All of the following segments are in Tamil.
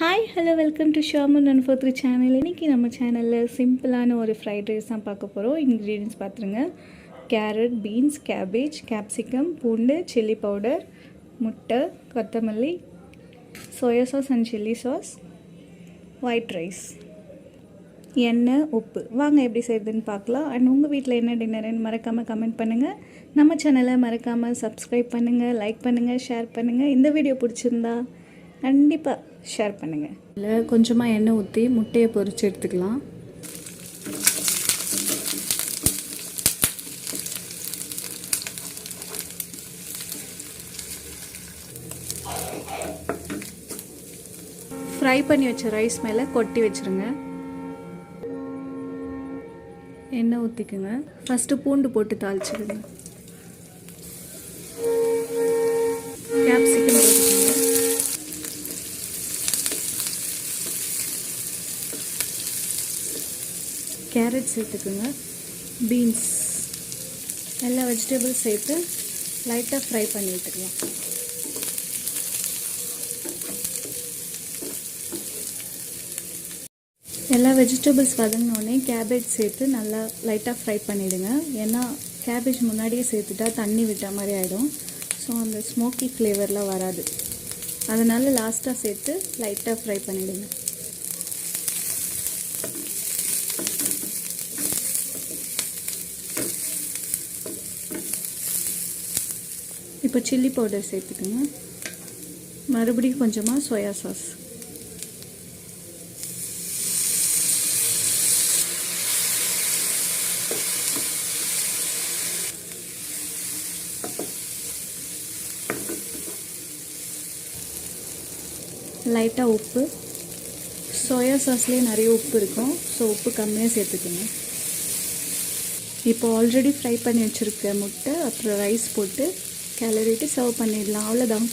Hi hello welcome to Shaman one four three channel இன்றைக்கி நம்ம சேனலில் சிம்பிளான ஒரு ஃப்ரைட் ரைஸ் தான் பார்க்க போகிறோம் இன்க்ரீடியன்ஸ் பார்த்துருங்க. கேரட் பீன்ஸ் கேபேஜ் கேப்சிகம் பூண்டு சில்லி பவுடர் முட்டை கொத்தமல்லி soya sauce and chilli sauce white rice எண்ணெய் உப்பு. வாங்க எப்படி செய்யுதுன்னு பார்க்கலாம். அண்ட் உங்கள் வீட்டில் என்ன டின்னருன்னு மறக்காமல் கமெண்ட் பண்ணுங்கள் நம்ம சேனலை மறக்காமல் சப்ஸ்கிரைப் பண்ணுங்கள் லைக் பண்ணுங்கள் ஷேர் பண்ணுங்கள் இந்த வீடியோ பிடிச்சிருந்தா கண்டிப்பாக ஷேர் பண்ணுங்கள் இல்லை கொஞ்சமாக எண்ணெய் ஊற்றி முட்டையை பொறிச்சு எடுத்துக்கலாம். ஃப்ரை பண்ணி வச்ச ரைஸ் மேலே கொட்டி வச்சுருங்க. எண்ணெய் ஊற்றிக்குங்க ஃபஸ்ட்டு பூண்டு போட்டு தாளிச்சிடுங்க. கேப்சிகம் கேரட் சேர்த்துக்குங்க. பீன்ஸ். எல்லா வெஜிடபிள்ஸ் சேர்த்து லைட்டாக ஃப்ரை பண்ணி விட்டுக்கலாம் எல்லா வெஜிடபிள்ஸ் வதங்கினோடனே கேபேஜ் சேர்த்து நல்லா லைட்டாக ஃப்ரை பண்ணிவிடுங்க ஏன்னா கேபேஜ் முன்னாடியே சேர்த்துட்டா தண்ணி விட்ட மாதிரி ஆகிடும் ஸோ அந்த ஸ்மோக்கி ஃப்ளேவர்லாம் வராது. அதனால் லாஸ்ட்டாக சேர்த்து லைட்டாக ஃப்ரை பண்ணிவிடுங்க இப்போ சில்லி பவுடர் சேர்த்துக்கோங்க மறுபடியும் கொஞ்சமாக சோயா சாஸ் லைட்டாக உப்பு. சோயா சாஸ்லேயே நிறைய உப்பு இருக்கும். ஸோ உப்பு கம்மியாக சேர்த்துக்கோங்க இப்போ ஆல்ரெடி ஃப்ரை பண்ணி வச்சுருக்க முட்டை அப்புறம் ரைஸ் போட்டு கிளறிட்டு சர்வ் பண்ணிடலாம். அவ்வளோதான்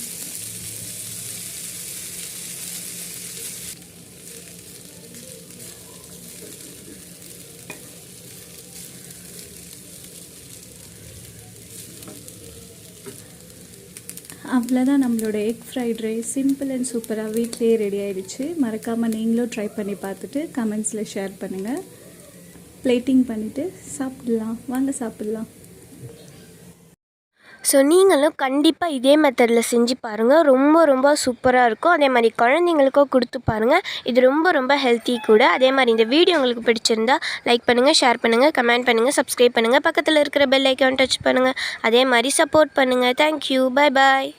அவ்வளோதான் நம்மளோட egg fried rice simple and சூப்பராக வீட்லேயே ரெடி ஆயிடுச்சு. மறக்காமல் நீங்களும் ட்ரை பண்ணி பார்த்துட்டு கமெண்ட்ஸில் ஷேர் பண்ணுங்கள் பிளேட்டிங் பண்ணிவிட்டு சாப்பிடலாம். வாங்க சாப்பிட்லாம். ஸோ நீங்களும் கண்டிப்பாக இதே மெத்தடில் செஞ்சு பாருங்கள் ரொம்ப ரொம்ப சூப்பராக இருக்கும். அதே மாதிரி குழந்தைங்களுக்கும் கொடுத்து பாருங்கள் இது ரொம்ப ரொம்ப ஹெல்த்தி கூட. அதே மாதிரி இந்த வீடியோ உங்களுக்கு பிடிச்சிருந்தா லைக் பண்ணுங்கள் ஷேர் பண்ணுங்கள் கமெண்ட் பண்ணுங்கள் சப்ஸ்கிரைப் பண்ணுங்கள் பக்கத்தில் இருக்கிற பெல் ஐக்கான் டச் பண்ணுங்கள் அதே மாதிரி சப்போர்ட் பண்ணுங்கள் தேங்க்யூ பை பாய்